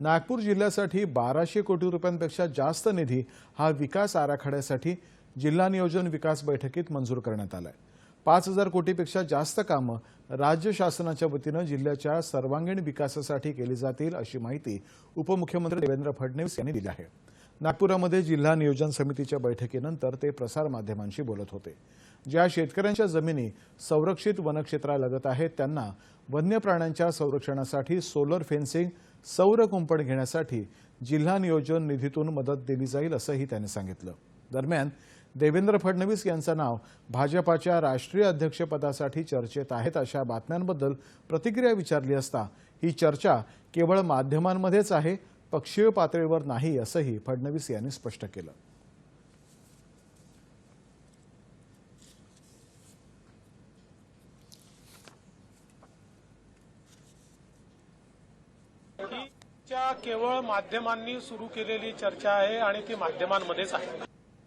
नागपूर जिल्ह्यासाठी बाराशे कोटी रुपयांपेक्षा जास्त निधी हा विकास आराखड्यासाठी जिल्हा नियोजन विकास बैठकीत मंजूर करण्यात आलाय. पाच हजार कोटीपेक्षा जास्त कामं राज्य शासनाच्या वतीनं जिल्ह्याच्या सर्वांगीण विकासासाठी केली जातील अशी माहिती उपमुख्यमंत्री देवेंद्र फडणवीस यांनी दिली आहे. नागपुरामध्ये जिल्हा नियोजन समितीच्या बैठकीनंतर ते प्रसारमाध्यमांशी बोलत होते. ज्या शेतकऱ्यांच्या जमिनी संरक्षित वनक्षेत्रालगत आहेत त्यांना वन्य प्राण्यांच्या संरक्षणासाठी सोलर फेन्सिंग सौर कुंपण घेण्यासाठी जिल्हा नियोजन निधीतून मदत दिली जाईल असंही त्यांनी सांगितलं. दरम्यान देवेंद्र फडणवीस यांचं नाव भाजपाच्या राष्ट्रीय अध्यक्षपदासाठी चर्चेत आहेत अशा बातम्यांबद्दल प्रतिक्रिया विचारली असता ही चर्चा केवळ माध्यमांमध्येच आहे पक्षीय पातळीवर नाही असंही फडणवीस यांनी स्पष्ट केलं. च्या केवळ माध्यमांनी सुरू केलेली चर्चा आहे आणि ती माध्यमांमध्येच आहे.